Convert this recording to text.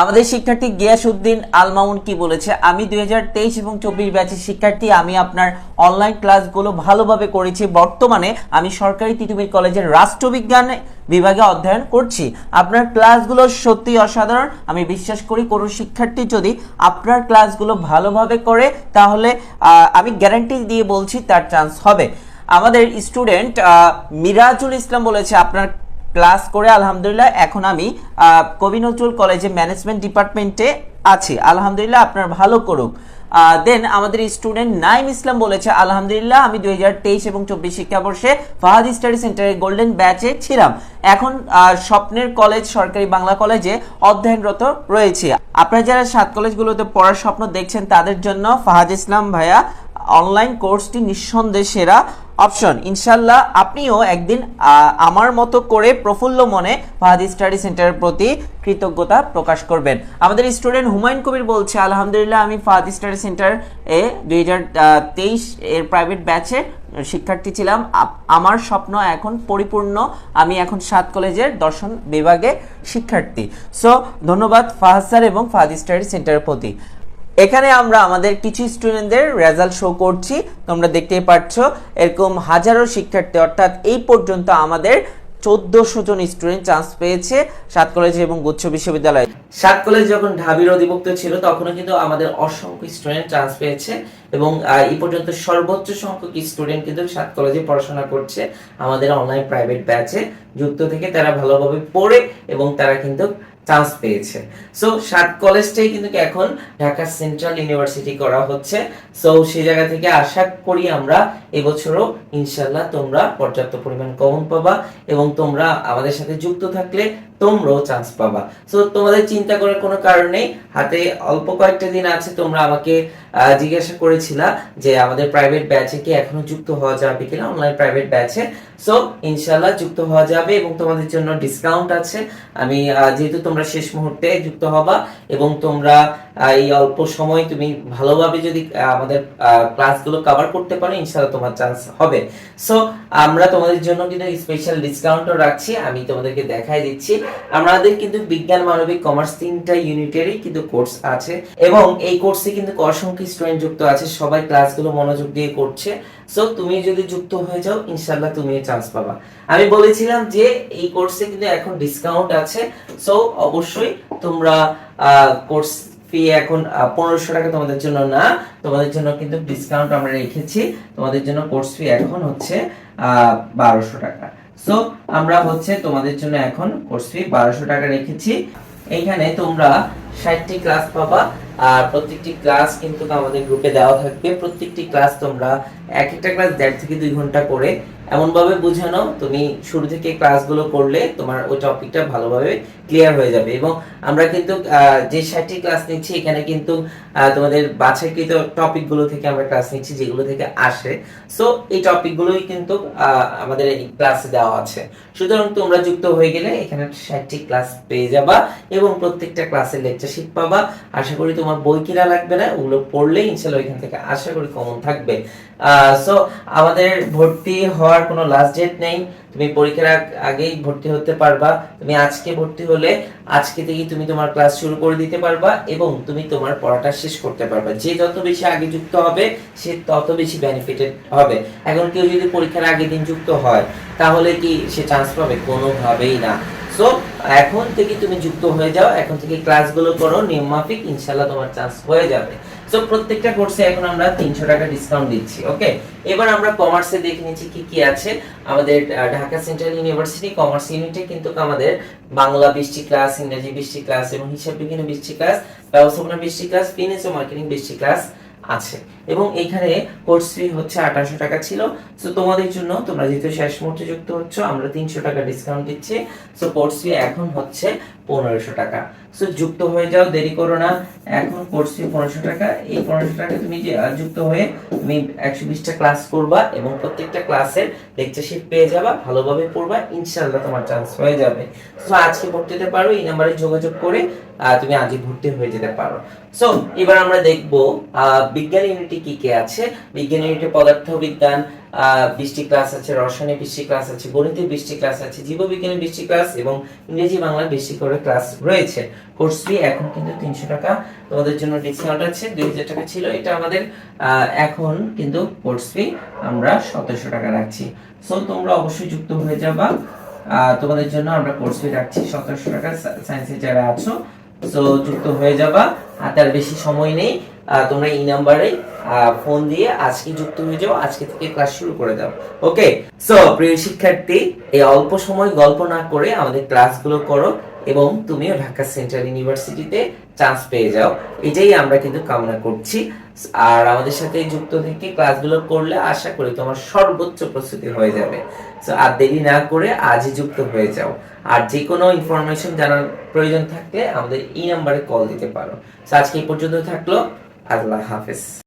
আমাদের শিক্ষার্থী গিয়াসউদ্দিন আল মামুন কি বলেছে? আমি দুই হাজার তেইশ এবং চব্বিশ ব্যাচের শিক্ষার্থী, আমি আপনার অনলাইন ক্লাসগুলো ভালোভাবে করেছি। বর্তমানে আমি সরকারি তিতুমির কলেজের রাষ্ট্রবিজ্ঞান বিভাগে অধ্যয়ন করছি। আপনার ক্লাসগুলো সত্যি অসাধারণ। আমি বিশ্বাস করি কোনো শিক্ষার্থী যদি আপনার ক্লাসগুলো ভালোভাবে করে, তাহলে আমি গ্যারান্টি দিয়ে বলছি তার চান্স হবে। আমাদের স্টুডেন্ট মিরাজুল ইসলাম বলেছে, আপনার ক্লাস করে আলহামদুলিল্লাহ এখন আমি কবি নজরুল কলেজে ম্যানেজমেন্ট ডিপার্টমেন্টে আছি। আলহামদুলিল্লাহ আপনার ভালো করুক। দেন আমাদের স্টুডেন্ট নাইম ইসলাম বলেছে, আলহামদুলিল্লাহ, আমি দুই হাজার তেইশ এবং চব্বিশ শিক্ষাবর্ষে ফাহাদ স্টাডি সেন্টারের গোল্ডেন ব্যাচে ছিলাম। এখন স্বপ্নের কলেজ সরকারি বাংলা কলেজে অধ্যয়নরত রয়েছে। আপনারা যারা সাত কলেজগুলোতে পড়ার স্বপ্ন দেখছেন, তাদের জন্য ফাহাদ ইসলাম ভাইয়া অনলাইন কোর্সটি নিঃসন্দেহে সেরা। অপশন ইনশাল্লাহ আপনিও একদিন আমার মতো করে প্রফুল্ল মনে ফাহাদি স্টাডি সেন্টারের প্রতি কৃতজ্ঞতা প্রকাশ করবেন। আমাদের স্টুডেন্ট হুমায়ুন কবির বলছে, আলহামদুলিল্লাহ, আমি ফাহাদি স্টাডি সেন্টার এ দুই হাজার তেইশ এর প্রাইভেট ব্যাচে শিক্ষার্থী ছিলাম। আমার স্বপ্ন এখন পরিপূর্ণ। আমি এখন সাত কলেজের দর্শন বিভাগে শিক্ষার্থী। সো ধন্যবাদ ফাহাদ স্যার এবং ফাহাদি স্টাডি সেন্টারের প্রতি। এখানে আমরা আমাদের কিছু স্টুডেন্টদের রেজাল্ট শো করছি। তোমরা দেখতেই পাচ্ছ এরকম হাজারো শিক্ষার্থী, অর্থাৎ এই পর্যন্ত আমাদের চোদ্দশো জন স্টুডেন্ট চান্স পেয়েছে সাত কলেজ এবং গুচ্ছ বিশ্ববিদ্যালয়। সাত কলেজ যখন ঢাবির অধিভুক্ত ছিল, তখনও কিন্তু আমাদের অসংখ্য স্টুডেন্ট চান্স পেয়েছে এবং এই পর্যন্ত সর্বোচ্চ সংখ্যক স্টুডেন্ট কিন্তু সাত কলেজে পড়াশোনা করছে আমাদের অনলাইন প্রাইভেট ব্যাচে যুক্ত থেকে তারা ভালোভাবে পড়ে এবং তারা কিন্তু চান্স পেয়েছে। সো সাত কলেজটাই কিন্তু এখন ঢাকা সেন্ট্রাল ইউনিভার্সিটি করা হচ্ছে। সো সেই জায়গা থেকে আশা করি আমরা এবছরও ইনশাল্লাহ তোমরা পর্যাপ্ত পরিমাণ কমন পাবা এবং তোমরা আমাদের সাথে যুক্ত থাকলে তোমরাও চান্স পাবা। সো তোমাদের চিন্তা করার কোনো কারণ নেই। হাতে অল্প কয়েকটা দিন আছে, তোমরা আমাকে জিজ্ঞাসা করেছিলা যে আমাদের প্রাইভেট ব্যাচে কি এখনও যুক্ত হওয়া যাবে কিনা অনলাইন প্রাইভেট ব্যাচে সো ইনশাল্লাহ যুক্ত হওয়া যাবে এবং তোমাদের জন্য ডিসকাউন্ট আছে। আমি যেহেতু তোমরা শেষ মুহূর্তে যুক্ত হবা এবং তোমরা এই অল্প সময় তুমি ভালোভাবে যদি আমাদের ক্লাসগুলো কভার করতে পারো ইনশাল্লাহ তোমার চান্স হবে। সো আমরা তোমাদের জন্য কিন্তু স্পেশাল ডিসকাউন্টও রাখছি, আমি তোমাদেরকে দেখাই দিচ্ছি। আমাদের কিন্তু বিজ্ঞান, মানবিক কমার্স তিনটা ইউনিটেরই কিন্তু কোর্স আছে। এবং এই কোর্সে কিন্তু অসংখ্য স্টুডেন্ট যুক্ত আছে, সবাই ক্লাসগুলো মনোযোগ দিয়ে করছে। সো তুমি যদি যুক্ত হয়ে যাও ইনশাল্লাহ তুমি চান্স পাবা। আমি বলেছিলাম যে, এই কোর্সে কিন্তু এখন ডিসকাউন্ট আছে। সো অবশ্যই তোমরা কোর্স ফি এখন পনেরোশো টাকা তোমাদের জন্য না, তোমাদের জন্য কিন্তু ডিসকাউন্ট আমরা রেখেছি। তোমাদের জন্য কোর্স ফি এখন হচ্ছে বারোশো টাকা। সো আমরা হচ্ছে তোমাদের জন্য এখন কোর্স ফি বারোশো টাকা রেখেছি। এইখানে তোমরা ষাটটি ক্লাস পাবা, আর প্রত্যেকটি ক্লাস কিন্তু আমাদের গ্রুপে দেওয়া থাকবে। প্রত্যেকটি ক্লাস তোমরা, এক একটা ক্লাস দেড় থেকে দুই ঘণ্টা করে এমন ভাবে বুঝানো তুমি শুরু থেকে ক্লাসগুলো করলে তোমার ওই টপিকটা ভালোভাবে ক্লিয়ার হয়ে যাবে। এবং আমরা কিন্তু যে ষাটটি ক্লাস নিচ্ছি, এখানে কিন্তু তোমাদের বাছাইকৃত টপিকগুলো থেকে আমরা ক্লাস নিচ্ছি, যেগুলো থেকে আসে। সো এই টপিকগুলোই কিন্তু আমাদের এই ক্লাসে দেওয়া আছে। সুতরাং তোমরা যুক্ত হয়ে গেলে এখানে ষাটটি ক্লাস পেয়ে যাবা এবং প্রত্যেকটা ক্লাসের লেকচার শিট পাবা। আশা করি তোমার বই কিনা লাগবে না, ওগুলো পড়লে ইনশাল্লাহ এখান থেকে আশা করি কমন থাকবে। সো আমাদের ভর্তি হওয়ার কোনো লাস্ট ডেট নেই। তুমি পরীক্ষার আগেই ভর্তি হতে পারবা। তুমি আজকে ভর্তি হলে আজকে থেকেই তুমি তোমার ক্লাস শুরু করে দিতে পারবা এবং তুমি তোমার পড়াটা শেষ করতে পারবা। যে যত বেশি আগে যুক্ত হবে, সে তত বেশি বেনিফিটেড হবে। এখন কেউ যদি পরীক্ষার আগের দিন যুক্ত হয়, তাহলে কি সে চান্স পাবে? কোনোভাবেই না। সো এখন থেকে তুমি যুক্ত হয়ে যাও, এখন থেকে ক্লাসগুলো করো নিয়ম মাফিক ইনশাল্লাহ তোমার চান্স হয়ে যাবে। সো প্রত্যেকটা কোর্সে এখন আমরা তিনশো টাকা ডিসকাউন্ট দিচ্ছি ওকে এবার আমরা কমার্সে দেখে নিচ্ছি কি কি আছে। আমাদের ঢাকা সেন্ট্রাল ইউনিভার্সিটি কমার্স ইউনিটে কিন্তু আমাদের বাংলা বৃষ্টি ক্লাস ইংরেজি বৃষ্টি ক্লাস এবং হিসাব বিজ্ঞান বৃষ্টি ক্লাস ব্যবস্থাপনা বৃষ্টি ক্লাস ফিনান্স ও মার্কেটিং বৃষ্টি ক্লাস আছে। এবং এখানে কোর্স ফি হচ্ছে আঠাশো টাকা ছিল। সো তোমাদের জন্য, তোমরা যেহেতু শেষ মুহূর্তে যুক্ত হচ্ছ, আমরা তিনশো টাকা ডিসকাউন্ট দিচ্ছি। সো কোর্স ফি এখন হচ্ছে পনেরোশো টাকা। সো যুক্ত হয়ে যাও, দেরি করো না। এখন কোর্স ফি পনেরোশো টাকা। এই পনেরোশো টাকা তুমি যে যুক্ত হয়ে তুমি একশো বিশটা ক্লাস করবা এবং প্রত্যেকটা ক্লাসের লেকচার শিট পেয়ে যাবা, ভালোভাবে পড়বা ইনশাল্লাহ তোমার চান্স হয়ে যাবে। সো আজকে ভর্তি হতে পারো, এই নাম্বারে যোগাযোগ করে তুমি আজই ভর্তি হয়ে যেতে পারো। সো এবার আমরা দেখব বিজ্ঞান ইউনিটে কি কি আছে? বিজ্ঞান ইউনিটে পদার্থ বিজ্ঞান বৃষ্টি ক্লাস আছে, রসায়নে বৃষ্টি ক্লাস আছে গণিতে বৃষ্টি ক্লাস আছে জীববিজ্ঞানে বৃষ্টি ক্লাস এবং ইংরেজি বাংলা বৃষ্টি করে ক্লাস রয়েছে। কোর্স ফি এখন কিন্তু তিনশো টাকা। তোমাদের জন্য ডিসকাউন্ট আছে, দুই হাজার টাকা ছিল, এটা আমাদের এখন কিন্তু কোর্স ফি আমরা সতেরোশো টাকা রাখছি। সো তোমরা অবশ্যই যুক্ত হয়ে যাবা। তোমাদের জন্য আমরা কোর্স ফি রাখছি সতেরোশো টাকা সায়েন্সে যারা আছো সো যুক্ত হয়ে যাবা। আর তার বেশি সময় নেই তোমরা এই নাম্বারে ফোন দিয়ে আজকে যুক্ত হয়ে যাও আজকে থেকে ক্লাস শুরু করে দাও। ওকে সো প্রিয় শিক্ষার্থী এই অল্প সময় গল্প না করে আমাদের ক্লাসগুলো করো এবং তুমিও ঢাকা সেন্ট্রাল ইউনিভার্সিটিতে চান্স পেয়ে যাও। এটাই আমরা কিন্তু কামনা করছি। আর আমাদের সাথে যুক্ত থেকে ক্লাসগুলো করলে আশা করি তোমার সর্বোচ্চ প্রস্তুতি হয়ে যাবে। সো আর দেরি না করে আজই যুক্ত হয়ে যাও। আর যে কোনো ইনফরমেশন জানার প্রয়োজন থাকলে আমাদের এই নাম্বারে কল দিতে পারো। So, আজকে এই পর্যন্ত থাকল। আল্লাহ হাফেজ।